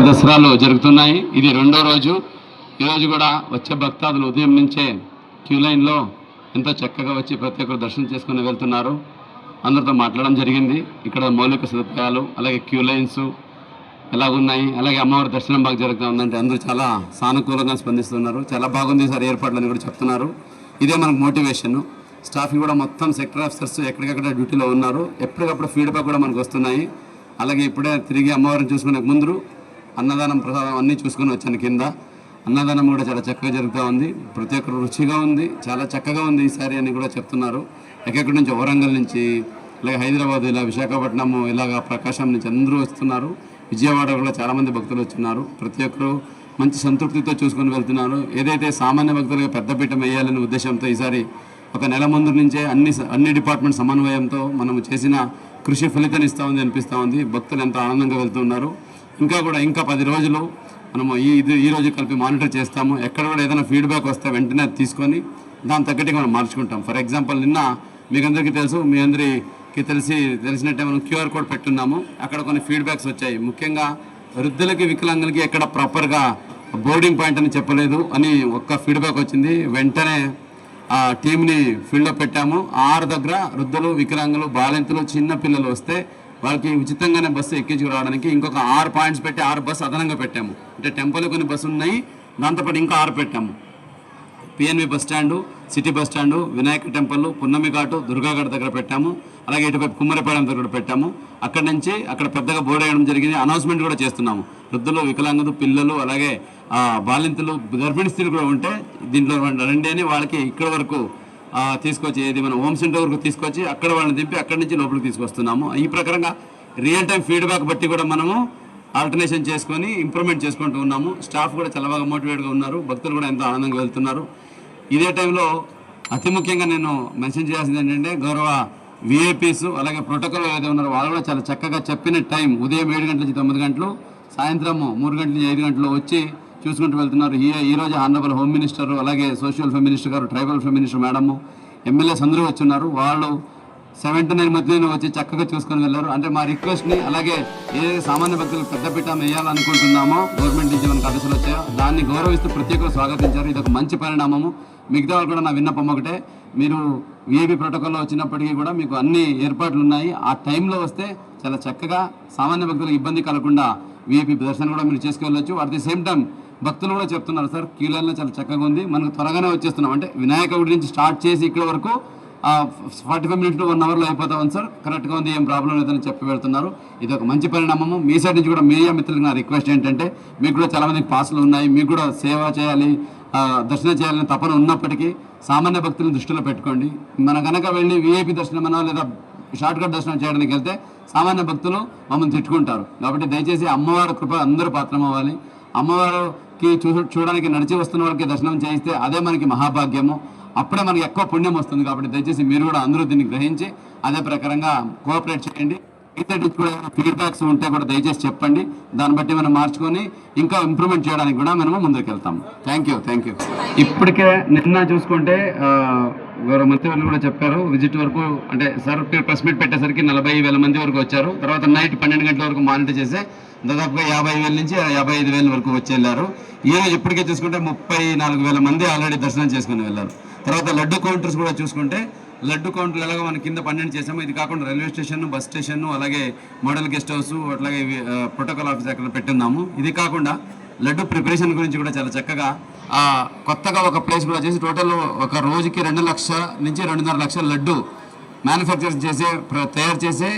దసరాలు జరుగుతున్నాయి. ఇది రెండో రోజు. ఈరోజు కూడా వచ్చే భక్తాదులు ఉదయం నుంచే క్యూ లైన్లో ఎంతో చక్కగా వచ్చి ప్రతి ఒక్కరు దర్శనం చేసుకుని వెళ్తున్నారు. అందరితో మాట్లాడడం జరిగింది. ఇక్కడ మౌలిక సదుపాయాలు అలాగే క్యూ లైన్స్ ఎలాగున్నాయి అలాగే అమ్మవారి దర్శనం బాగా జరుగుతూ ఉందంటే అందరూ చాలా సానుకూలంగా స్పందిస్తున్నారు. చాలా బాగుంది సార్ ఏర్పాట్లని కూడా చెప్తున్నారు. ఇదే మనకు మోటివేషన్. స్టాఫ్ కూడా మొత్తం సెక్టర్ ఆఫీసర్స్ ఎక్కడికక్కడ డ్యూటీలో ఉన్నారు. ఎప్పటికప్పుడు ఫీడ్బ్యాక్ కూడా మనకు వస్తున్నాయి. అలాగే ఇప్పుడే తిరిగి అమ్మవారిని చూసుకునే ముందు అన్నదానం ప్రసాదం అన్నీ చూసుకొని వచ్చాను కింద. అన్నదానం కూడా చాలా చక్కగా జరుగుతూ ఉంది. ప్రతి ఒక్కరు రుచిగా ఉంది. చాలా చక్కగా ఉంది ఈసారి అని కూడా చెప్తున్నారు. ఎక్కడి నుంచి? వరంగల్ నుంచి అలాగే హైదరాబాద్ ఇలా విశాఖపట్నం ఇలాగ ప్రకాశం నుంచి అందరూ వస్తున్నారు. విజయవాడ కూడా చాలామంది భక్తులు వచ్చినారు ప్రతి ఒక్కరు మంచి సంతృప్తితో చూసుకొని వెళ్తున్నారు. ఏదైతే సామాన్య భక్తులుగా పెద్దపీఠం వేయాలనే ఉద్దేశంతో ఈసారి ఒక నెల ముందు నుంచే అన్ని అన్ని డిపార్ట్మెంట్ సమన్వయంతో మనం చేసిన కృషి ఫలితం ఇస్తూ ఉంది అనిపిస్తూ ఉంది. భక్తులు ఎంతో ఆనందంగా వెళ్తున్నారు ఇంకా కూడా ఇంకా పది రోజులు మనము ఈ ఇది ఈ రోజు కలిపి మానిటర్ చేస్తాము. ఎక్కడ కూడా ఏదైనా ఫీడ్బ్యాక్ వస్తే వెంటనే తీసుకొని దాని తగ్గట్టుగా మనం మార్చుకుంటాం. ఫర్ ఎగ్జాంపుల్ నిన్న మీకందరికీ తెలుసు మీ అందరికీ తెలిసి తెలిసినట్టే మనం క్యూఆర్ కోడ్ పెట్టున్నాము. అక్కడ కొన్ని ఫీడ్బ్యాక్స్ వచ్చాయి. ముఖ్యంగా వృద్ధులకి వికలాంగులకి ఎక్కడ ప్రాపర్గా బోర్డింగ్ పాయింట్ అని చెప్పలేదు అని ఒక్క ఫీడ్బ్యాక్ వచ్చింది. వెంటనే ఆ టీంని ఫీల్డ్లో పెట్టాము. ఆరు దగ్గర వృద్ధులు వికలాంగులు బాలింతలు చిన్న పిల్లలు వస్తే వాళ్ళకి ఉచితంగానే బస్సు ఎక్కించుకురావడానికి ఇంకొక ఆరు పాయింట్స్ పెట్టి ఆరు బస్సు అదనంగా పెట్టాము. అంటే టెంపోలో కొన్ని బస్సు ఉన్నాయి దాంతోపాటు ఇంకా ఆరు పెట్టాము. PNV bus stand city bus stand Vinayaka temple Punnami Ghat Durgaghat దగ్గర పెట్టాము. అలాగే ఇటువైపు కుమ్మరిపాలెం దగ్గర కూడా పెట్టాము. అక్కడ నుంచి అక్కడ పెద్దగా బోర్డు వేయడం జరిగింది. అనౌన్స్మెంట్ కూడా చేస్తున్నాము. వృద్ధులు వికలాంగులు పిల్లలు అలాగే బాలింతలు గర్భిణీ స్త్రీలు కూడా ఉంటే దీంట్లో రండి అని వాళ్ళకి ఇక్కడ వరకు తీసుకొచ్చి ఏది మనం హోమ్ సెంటర్ వరకు తీసుకొచ్చి అక్కడ వాళ్ళని దింపి అక్కడి నుంచి లోపలికి తీసుకొస్తున్నాము. ఈ ప్రకారంగా రియల్ టైం ఫీడ్బ్యాక్ బట్టి కూడా మనము ఆల్టర్నేషన్ చేసుకొని ఇంప్రూవ్మెంట్ చేసుకుంటూ ఉన్నాము. స్టాఫ్ కూడా చాలా బాగా మోటివేట్గా ఉన్నారు. భక్తులు కూడా ఎంతో ఆనందంగా వెళ్తున్నారు. ఇదే టైంలో అతి ముఖ్యంగా నేను మెన్షన్ చేయాల్సింది ఏంటంటే గౌరవ విఐపీస్ అలాగే ప్రోటోకాల్ ఏదైతే ఉన్నారో వాళ్ళు కూడా చాలా చక్కగా చెప్పిన టైం ఉదయం ఏడు గంటల నుంచి తొమ్మిది గంటలు సాయంత్రం మూడు గంటల నుంచి ఐదు గంటలు వచ్చి చూసుకుంటూ వెళ్తున్నారు. ఈ ఈ రోజు ఆనరబుల్ హోమ్ మినిస్టర్ అలాగే సోషల్ ఫెమినిస్టర్ మినిస్టర్ గారు tribal welfare minister madam MLAs అందరూ వచ్చున్నారు. వాళ్ళు సెవెంటీ నైన్ మధ్యలో వచ్చి చక్కగా చూసుకొని వెళ్ళారు. అంటే మా రిక్వెస్ట్ని అలాగే ఏదైతే సామాన్య భక్తులు పెద్దపీట వేయాలనుకుంటున్నామో గవర్నమెంట్ నుంచి మనకు ఆదేశాలు వచ్చాయో? దాన్ని గౌరవిస్తూ ప్రత్యేకంగా స్వాగతించారు. ఇది ఒక మంచి పరిణామము. మిగతా వాళ్ళు కూడా నా విన్నపం ఒకటే. మీరు విఐపి ప్రోటోకాల్లో వచ్చినప్పటికీ కూడా మీకు అన్ని ఏర్పాట్లు ఉన్నాయి. ఆ టైంలో వస్తే చాలా చక్కగా సామాన్య భక్తులకు ఇబ్బంది కలగకుండా విఐపి దర్శనం కూడా మీరు చేసుకెళ్ళొచ్చు. అట్ ది సేమ్ టైం భక్తులు కూడా చెప్తున్నారు సార్ క్యూలైన్లో చాలా చక్కగా ఉంది మనకు త్వరగానే వచ్చేస్తున్నాం. అంటే వినాయక గుడి నుంచి స్టార్ట్ చేసి ఇక్కడ వరకు ఫార్టీ ఫైవ్ మినిట్స్ వన్ అవర్లో అయిపోతాం సార్. కరెక్ట్గా ఉంది ఏం ప్రాబ్లం లేదని చెప్పి వెళ్తున్నారు. ఇది ఒక మంచి పరిణామము. మీ సైడ్ నుంచి కూడా మీడియా మిత్రులకు నా రిక్వెస్ట్ ఏంటంటే మీకు కూడా చాలామంది పాసులు ఉన్నాయి మీకు కూడా సేవ చేయాలి దర్శనం చేయాలని తపన ఉన్నప్పటికీ సామాన్య భక్తులను దృష్టిలో పెట్టుకోండి. మన కనుక వెళ్ళి విఐపి దర్శనం లేదా షార్ట్కట్ దర్శనం చేయడానికి వెళ్తే సామాన్య భక్తులు మమ్మల్ని తిట్టుకుంటారు. కాబట్టి దయచేసి అమ్మవారి కృప అందరూ పాత్రం అవ్వాలి అమ్మవారికి చూ చూడడానికి నడిచి వస్తున్న వాళ్ళకి దర్శనం చేయిస్తే అదే మనకి మహాభాగ్యము. అప్పుడే మనకి ఎక్కువ పుణ్యం వస్తుంది కాబట్టి దయచేసి మీరు కూడా అందరూ దీన్ని గ్రహించి అదే ప్రకారంగా కోఆపరేట్ చేయండి. మిగతా కూడా ఏమైనా ఫీడ్బ్యాక్స్ ఉంటే కూడా దయచేసి చెప్పండి. దాన్ని బట్టి మనం మార్చుకొని ఇంకా ఇంప్రూవ్మెంట్ చేయడానికి కూడా మనము ముందుకు వెళ్తాం. థ్యాంక్ యూ థ్యాంక్ యూ ఇప్పటికే నిన్న చూసుకుంటే గౌరవ మంత్రి వాళ్ళు కూడా చెప్పారు విజిట్ వరకు అంటే సార్ ప్రెస్ మీట్ పెట్టేసరికి నలభై వేల మంది వరకు వచ్చారు. తర్వాత నైట్ పన్నెండు గంటల వరకు మానిటర్ చేస్తే దాదాపుగా యాభై వేల నుంచి యాభై ఐదు వేల వరకు వచ్చి వెళ్ళారు. ఇప్పటికే చూసుకుంటే ముప్పై నాలుగు వేల మంది ఆల్రెడీ దర్శనం చేసుకుని వెళ్ళారు. తర్వాత లడ్డు కౌంటర్స్ కూడా చూసుకుంటే లడ్డు కౌంటర్లు ఎలాగో మనం కింద పన్నెండు చేసాము ఇది కాకుండా రైల్వే స్టేషన్ బస్ స్టేషన్ అలాగే మోడల్ గెస్ట్ హౌస్ అట్లాగే ప్రోటోకాల్ ఆఫీస్ అక్కడ పెట్టున్నాము ఇది కాకుండా లడ్డు ప్రిపరేషన్ గురించి కూడా చాలా చక్కగా ఆ, కొత్తగా ఒక ప్లేస్ కూడా చేసి టోటల్ ఒక రోజుకి రెండు లక్షల నుంచి రెండున్నర లక్షల లడ్డు మ్యానుఫ్యాక్చర్ చేసే తయారు చేసే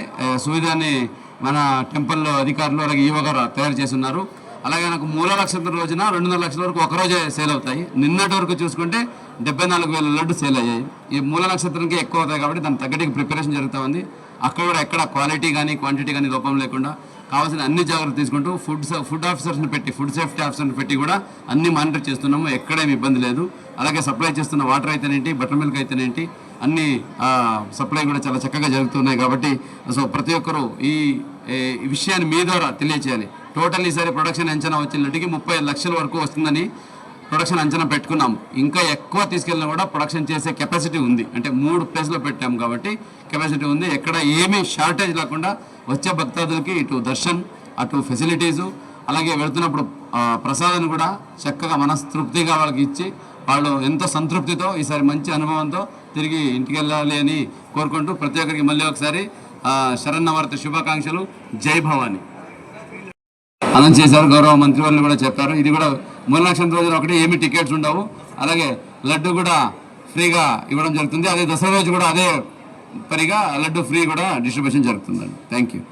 సువిధాన్ని మన టెంపుల్లో అధికారులు అలాగే ఈవో గారు తయారు చేసి ఉన్నారు అలాగే నాకు మూల నక్షత్రం రోజున రెండున్నర లక్షల వరకు ఒక రోజే సేల్ అవుతాయి. నిన్నటి వరకు చూసుకుంటే డెబ్బై నాలుగు వేల లడ్డు సేల్ అయ్యాయి. ఈ మూల నక్షత్రంకి ఎక్కువ అవుతాయి కాబట్టి దాని తగ్గటికి ప్రిపరేషన్ జరుగుతూ ఉంది. అక్కడ కూడా ఎక్కడ క్వాలిటీ కానీ క్వాంటిటీ కానీ లోపం లేకుండా కావాల్సిన అన్ని జాగ్రత్తలు తీసుకుంటూ ఫుడ్ ఫుడ్ ఆఫీసర్స్ని పెట్టి ఫుడ్ సేఫ్టీ ఆఫీసర్ని పెట్టి కూడా అన్ని మానిటర్ చేస్తున్నాము. ఎక్కడేమి ఇబ్బంది లేదు. అలాగే సప్లై చేస్తున్న వాటర్ అయితేనేంటి బటర్ మిల్క్ అయితేనేంటి అన్ని సప్లై కూడా చాలా చక్కగా జరుగుతున్నాయి కాబట్టి సో ప్రతి ఒక్కరూ ఈ విషయాన్ని మీ ద్వారా తెలియచేయాలి. టోటల్ ఈసారి ప్రొడక్షన్ అంచనా వచ్చినట్టుకి ముప్పై లక్షల వరకు వస్తుందని ప్రొడక్షన్ అంచనా పెట్టుకున్నాం ఇంకా ఎక్కువ తీసుకెళ్ళినా కూడా ప్రొడక్షన్ చేసే కెపాసిటీ ఉంది. అంటే మూడు ప్లేస్లో పెట్టాం కాబట్టి కెపాసిటీ ఉంది. ఎక్కడ ఏమీ షార్టేజ్ లేకుండా వచ్చే భక్తాదులకి ఇటు దర్శన్ అటు ఫెసిలిటీసు అలాగే వెళుతున్నప్పుడు ప్రసాదాన్ని కూడా చక్కగా మనస్తృప్తిగా వాళ్ళకి ఇచ్చి వాళ్ళు ఎంతో సంతృప్తితో ఈసారి మంచి అనుభవంతో తిరిగి ఇంటికి వెళ్ళాలి అని కోరుకుంటూ ప్రతి ఒక్కరికి మళ్ళీ ఒకసారి ఆ, శుభాకాంక్షలు. జై భవాని. అనౌన్స్ చేశారు గౌరవ మంత్రివర్యులు కూడా చెప్పారు. ఇది కూడా మూడు లక్షల రోజులు ఒకటి ఏమి టికెట్స్ ఉండవు. అలాగే లడ్డు కూడా ఫ్రీగా ఇవ్వడం జరుగుతుంది. అదే దసరా రోజు కూడా అదే పరిగా లడ్డు ఫ్రీ కూడా డిస్ట్రిబ్యూషన్ జరుగుతుందండి. Thank you.